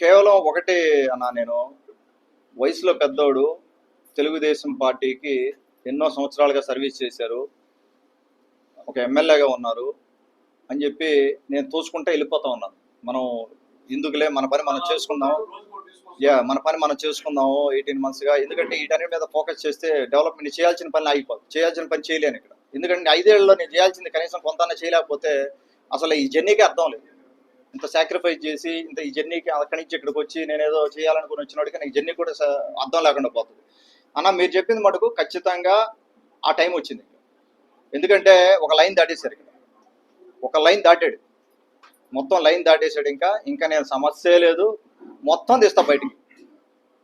కేవలం ఒకటే అన్నా నేను. వయసులో పెద్దోడు తెలుగుదేశం పార్టీకి ఎన్నో సంవత్సరాలుగా సర్వీస్ చేశారు. ఒక ఎమ్మెల్యేగా ఉన్నారు అని చెప్పి నేను తోచుకుంటే వెళ్ళిపోతా ఉన్నాను. మనం ఎందుకులే మన పని మనం చేసుకుందాం. యా మన పని మనం చేసుకుందాము ఎయిటీన్ మంత్స్గా ఎందుకంటే వీటన్నిటి మీద ఫోకస్ చేస్తే డెవలప్మెంట్ చేయాల్సిన పని ఆగిపోదు చేయాల్సిన పని చేయలేను ఇక్కడ. ఎందుకంటే ఐదేళ్ళలో నేను చేయాల్సింది కనీసం కొంత చేయలేకపోతే అసలు ఈ జర్నీకి అర్థం లేదు. ఇంత సాక్రిఫైస్ చేసి ఇంత ఈ జర్నీకి అక్కడి నుంచి ఇక్కడికి వచ్చి నేను ఏదో చేయాలనుకుని వచ్చినోడికి నాకు జర్నీ కూడా అర్థం లేకుండా పోతుంది. అన్న మీరు చెప్పింది మటుకు ఖచ్చితంగా ఆ టైం వచ్చింది. ఎందుకంటే ఒక లైన్ దాటేశారు ఒక లైన్ దాటాడు. మొత్తం లైన్ దాటేశాడు ఇంకా. ఇంకా నేను సమస్య లేదు. మొత్తం తీస్తా బయటికి.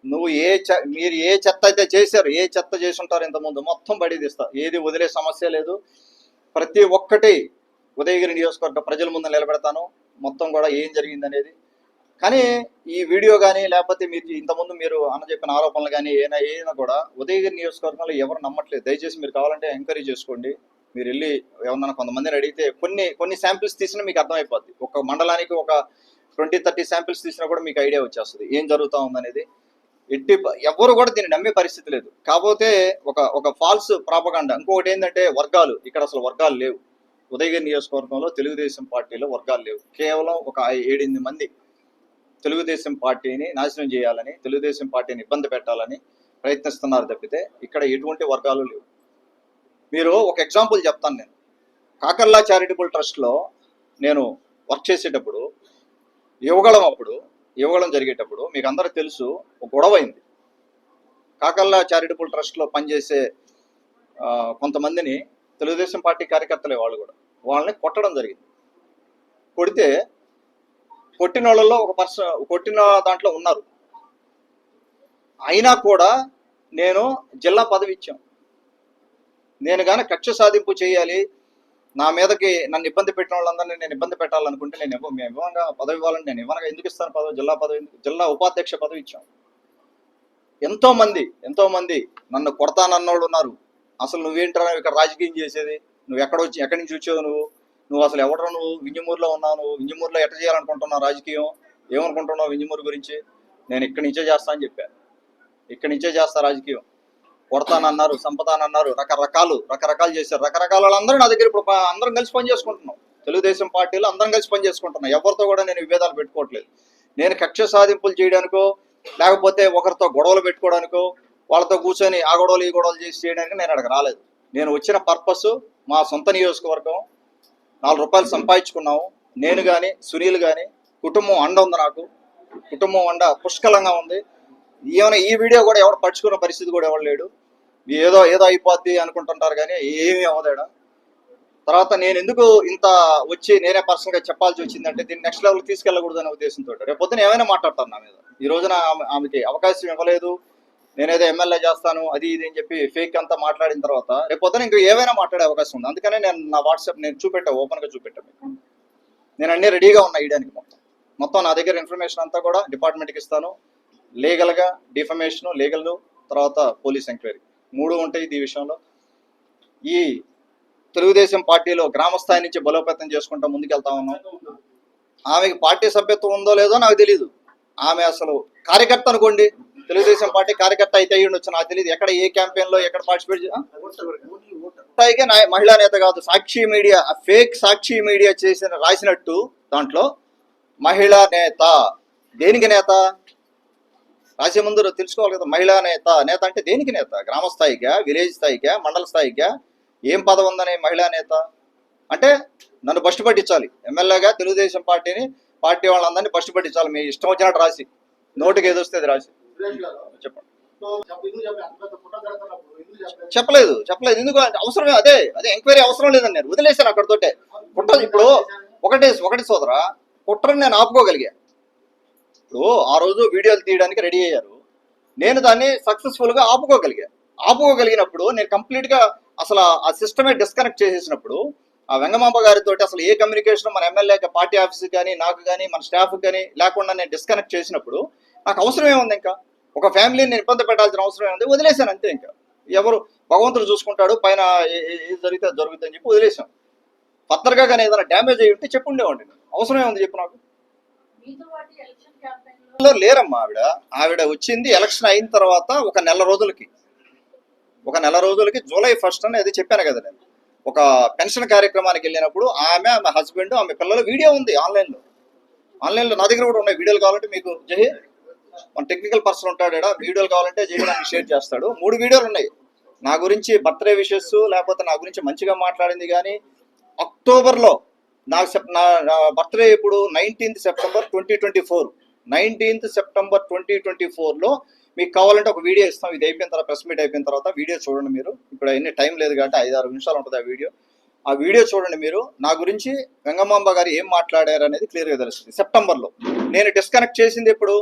నువ్వు ఏ చె మీరు ఏ చెత్త అయితే చేశారు ఏ చెత్త చేసి ఉంటారు ఇంతకుముందు మొత్తం బయటికి తీస్తా. ఏది వదిలే సమస్య లేదు. ప్రతి ఒక్కటి ఉదయగిరి నియోజకవర్గ ప్రజల ముందు నిలబెడతాను. మొత్తం కూడా ఏం జరిగింది అనేది కానీ ఈ వీడియో కానీ లేకపోతే మీరు ఇంతకుముందు మీరు అన్న చెప్పిన ఆరోపణలు కానీ ఏనా ఏదైనా కూడా ఉదయగిరి నియోజకవర్గంలో ఎవరు నమ్మట్లేదు. దయచేసి మీరు కావాలంటే ఎంకరేజ్ చేసుకోండి. మీరు వెళ్ళి ఎవరన్నా కొంతమందిని అడిగితే కొన్ని కొన్ని శాంపిల్స్ తీసినా మీకు అర్థమైపోద్ది. ఒక మండలానికి ఒక ట్వంటీ థర్టీ శాంపిల్స్ తీసినా కూడా మీకు ఐడియా వచ్చేస్తుంది. ఏం జరుగుతూ ఉందనేది. ఎట్టి ఎవరు కూడా దీన్ని నమ్మే పరిస్థితి లేదు. కాకపోతే ఒక ఒక ఫాల్స్ ప్రాపగాండ. ఇంకొకటి ఏంటంటే వర్గాలు. ఇక్కడ అసలు వర్గాలు లేవు. ఉదయగిరి నియోజకవర్గంలో తెలుగుదేశం పార్టీలో వర్గాలు లేవు. కేవలం ఒక ఏడెనిమిది మంది తెలుగుదేశం పార్టీని నాశనం చేయాలని తెలుగుదేశం పార్టీని ఇబ్బంది పెట్టాలని ప్రయత్నిస్తున్నారు తప్పితే ఇక్కడ ఎటువంటి వర్గాలు లేవు. మీరు ఒక ఎగ్జాంపుల్ చెప్తాను నేను. కాకర్లా చారిటబుల్ ట్రస్ట్లో నేను వర్క్ చేసేటప్పుడు యువగళం అప్పుడు యువగళం జరిగేటప్పుడు మీకు అందరికి తెలుసు ఒక గొడవ అయింది. కాకర్లా చారిటబుల్ ట్రస్ట్లో పనిచేసే కొంతమందిని తెలుగుదేశం పార్టీ కార్యకర్తలే వాళ్ళు కూడా. వాళ్ళని కొట్టడం జరిగింది. కొడితే కొట్టిన వాళ్ళలో ఒక పర్సన్ కొట్టిన దాంట్లో ఉన్నారు. అయినా కూడా నేను జిల్లా పదవి ఇచ్చాం. నేను కానీ కక్ష సాధింపు చేయాలి. నా మీదకి నన్ను ఇబ్బంది పెట్టిన వాళ్ళందరినీ నేను ఇబ్బంది పెట్టాలనుకుంటే నేను ఇవ్వ మేము ఇవ్వంగా పదవి ఇవ్వాలని నేను ఇవ్వనగా ఎందుకు ఇస్తాను పదవి జిల్లా పదవి జిల్లా ఉపాధ్యక్ష పదవి ఇచ్చాం. ఎంతోమంది ఎంతోమంది నన్ను కొడతానన్నోళ్ళు ఉన్నారు. అసలు నువ్వేంట్రా ఇక్కడ రాజకీయం చేసేది? నువ్వు ఎక్కడ వచ్చి ఎక్కడి నుంచి వచ్చావు నువ్వు? నువ్వు అసలు ఎవడరా నువ్వు? వింజమూరులో ఉన్నావు నువ్వు. వింజమూరులో ఎట్ట చేయాలనుకుంటున్నావు రాజకీయం? ఏమనుకుంటున్నావు వింజమూరు గురించి? నేను ఇక్కడి నుంచే చేస్తా అని చెప్పాను ఇక్కడి నుంచే చేస్తా రాజకీయం. కొడతానన్నారు సంపదానన్నారు రకరకాలు రకరకాలు చేశారు. రకరకాల వాళ్ళందరూ నా దగ్గర ఇప్పుడు అందరం కలిసి పని చేసుకుంటున్నాం. తెలుగుదేశం పార్టీలో అందరం కలిసి పని చేసుకుంటున్నాం. ఎవరితో కూడా నేను విభేదాలు పెట్టుకోవట్లేదు. నేను కక్ష సాధింపులు చేయడానికో లేకపోతే ఒకరితో గొడవలు పెట్టుకోవడానికో వాళ్ళతో కూర్చొని ఆ గొడవలు ఈ గొడవలు చేసి చేయడానికి నేను అక్కడికి రాలేదు. నేను వచ్చిన పర్పస్ మా సొంత నియోజకవర్గం. నాలుగు రూపాయలు సంపాదించుకున్నాము. నేను కానీ సునీల్ కానీ కుటుంబం అండ ఉంది నాకు. కుటుంబం అండ పుష్కలంగా ఉంది. ఏమైనా ఈ వీడియో కూడా ఎవరు పట్టుకున్న పరిస్థితి కూడా ఎవరు లేడు. ఏదో ఏదో అయిపోద్ది అనుకుంటుంటారు కానీ ఏమీ అవ్వదేడా తర్వాత నేను ఎందుకు ఇంత వచ్చి నేనే పర్సనల్గా చెప్పాల్సి వచ్చిందంటే దీన్ని నెక్స్ట్ లెవెల్ తీసుకెళ్ళకూడదు అనే ఉద్దేశంతో రేపు పొద్దున ఏమైనా మాట్లాడతాను నా మీద. ఈ రోజున ఆమె ఆమెకి అవకాశం ఇవ్వలేదు. నేనేదో ఎమ్మెల్యే చేస్తాను అది ఇది అని చెప్పి ఫేక్ అంతా మాట్లాడిన తర్వాత రేపు పొద్దున ఇంకా ఏవైనా మాట్లాడే అవకాశం ఉంది. అందుకనే నేను నా వాట్సాప్ నేను చూపెట్టా ఓపెన్గా చూపెట్టా నేను అన్ని రెడీగా ఉన్నా ఇయడానికి మొత్తం. మొత్తం నా దగ్గర ఇన్ఫర్మేషన్ అంతా కూడా డిపార్ట్మెంట్కి ఇస్తాను. లీగల్గా డిఫమేషన్ లీగల్ తర్వాత పోలీస్ ఎంక్వైరీ మూడు ఉంటాయి ఈ విషయంలో. ఈ తెలుగుదేశం పార్టీలో గ్రామ స్థాయి నుంచి బలోపేతం చేసుకుంటా ముందుకెళ్తా ఉన్నాం. ఆమెకి పార్టీ సభ్యత్వం ఉందో లేదో నాకు తెలియదు ఆమె అసలు కార్యకర్త అనుకోండి తెలుగుదేశం పార్టీ కార్యకర్త అయితే అయ్యి ఉండొచ్చు. నాకు తెలియదు ఎక్కడ ఏ క్యాంపెయిన్లో ఎక్కడ పార్టిసిపేట్ స్థాయిగా నా- మహిళా నేత కాదు Sakshi media fake Sakshi media చేసిన రాసినట్టు దాంట్లో మహిళా నేత. దేనికి నేత? రాసే ముందు తెలుసుకోవాలి కదా మహిళా నేత. నేత అంటే దేనికి నేత? గ్రామ స్థాయిగా విలేజ్ స్థాయిగా మండల స్థాయిగా ఏం పదం ఉందనే మహిళా నేత? అంటే నన్ను ఫస్ట్ పట్టించాలి. ఎమ్మెల్యేగా తెలుగుదేశం పార్టీని పార్టీ వాళ్ళందరినీ ఫస్ట్ పట్టించాలి. మీ ఇష్టం వచ్చినట్టు రాసి. నోటికి ఏదొస్తుంది రాసి. చెప్పండి. చెప్పలేదు చెప్పలేదు. ఎందుకు? అవసరమే అదే అదే ఎంక్వైరీ అవసరం లేదని నేను వదిలేశాను అక్కడతోటే. కుట్ర ఇప్పుడు ఒకటే ఒకటి సోదరా కుట్రని నేను ఆపుకోగలిగా. ఇప్పుడు ఆ రోజు వీడియోలు తీయడానికి రెడీ అయ్యారు. నేను దాన్ని సక్సెస్ఫుల్గా ఆపుకోగలిగా. ఆపుకోగలిగినప్పుడు నేను కంప్లీట్గా అసలు ఆ సిస్టమే డిస్కనెక్ట్ చేసేసినప్పుడు ఆ వెంగమాంబ గారితో అసలు ఏ కమ్యూనికేషన్ మన ఎమ్మెల్యే పార్టీ ఆఫీస్ కానీ నాకు కానీ మన స్టాఫ్ కానీ లేకుండా నేను డిస్కనెక్ట్ చేసినప్పుడు నాకు అవసరం ఏముంది ఇంకా. ఒక ఫ్యామిలీని నేను ఇబ్బంది పెట్టాల్సిన అవసరం ఏముంది వదిలేశాను అంతే ఇంకా. ఎవరు భగవంతుడు చూసుకుంటాడు పైన ఏది జరిగితే అది జరుగుతుంది అని చెప్పి వదిలేశాం ఫర్దర్గా కానీ ఏదైనా డ్యామేజ్ అయ్యి ఉంటే చెప్పుండేవాడిని నేను. అవసరం ఏముంది చెప్పు నాకు. లేరమ్మా ఆవిడ. ఆవిడ వచ్చింది ఎలక్షన్ అయిన తర్వాత ఒక నెల రోజులకి. ఒక నెల రోజులకి జూలై ఫస్ట్ అని అది చెప్పాను కదా నేను. ఒక పెన్షన్ కార్యక్రమానికి వెళ్ళినప్పుడు ఆమె ఆమె హస్బెండ్ ఆమె పిల్లల వీడియో ఉంది ఆన్లైన్లో. ఆన్లైన్లో నా దగ్గర కూడా ఉన్నాయి వీడియోలు కావాలంటే మీకు జహీ మన టెక్నికల్ పర్సన్ ఉంటాడు ఈడ. వీడియోలు కావాలంటే జహీ నాకు షేర్ చేస్తాడు. మూడు వీడియోలు ఉన్నాయి. నా గురించి బర్త్డే విషెస్ లేకపోతే నా గురించి మంచిగా మాట్లాడింది కానీ అక్టోబర్లో నాకు సెప్ నా బర్త్డే ఇప్పుడు nineteenth September twenty twenty four nineteenth September twenty twenty ఫోర్లో మీకు కావాలంటే ఒక వీడియో ఇస్తాం. ఇది అయిపోయిన తర్వాత ప్రెస్ మీట్ అయిపోయిన తర్వాత వీడియో చూడండి మీరు. ఇప్పుడు ఎన్ని టైం లేదు కాబట్టి ఐదు ఆరు నిమిషాలు ఉంటుంది ఆ వీడియో ఆ వీడియో చూడండి మీరు. నా గురించి వెంగమాంబ గారు ఏం మాట్లాడారు అనేది క్లియర్గా తెలుస్తుంది. సెప్టెంబర్లో నేను డిస్కనెక్ట్ చేసింది ఎప్పుడు?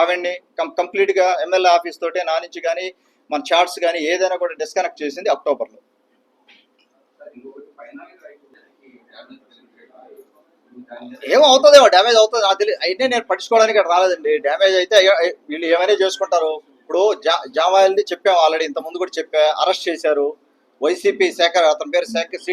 ఆవిడ్ని కం కంప్లీట్గా ఎమ్మెల్యే ఆఫీస్ తోటే నా నుంచి కానీ మన చార్ట్స్ కానీ ఏదైనా కూడా డిస్కనెక్ట్ చేసింది అక్టోబర్లో. ఏమో అవుతుందేమో డ్యామేజ్ అవుతుంది. నాకు తెలియదు అయితే నేను పట్టించుకోవడానికి రాలేదండి. డ్యామేజ్ అయితే వీళ్ళు ఏమైనా చేసుకుంటారు. ఇప్పుడు జా జామాయిల్ది చెప్పాము ఆల్రెడీ ఇంత ముందు కూడా చెప్పా అరెస్ట్ చేశారు. వైసీపీ శేఖర్ అతని పేరు శేఖర్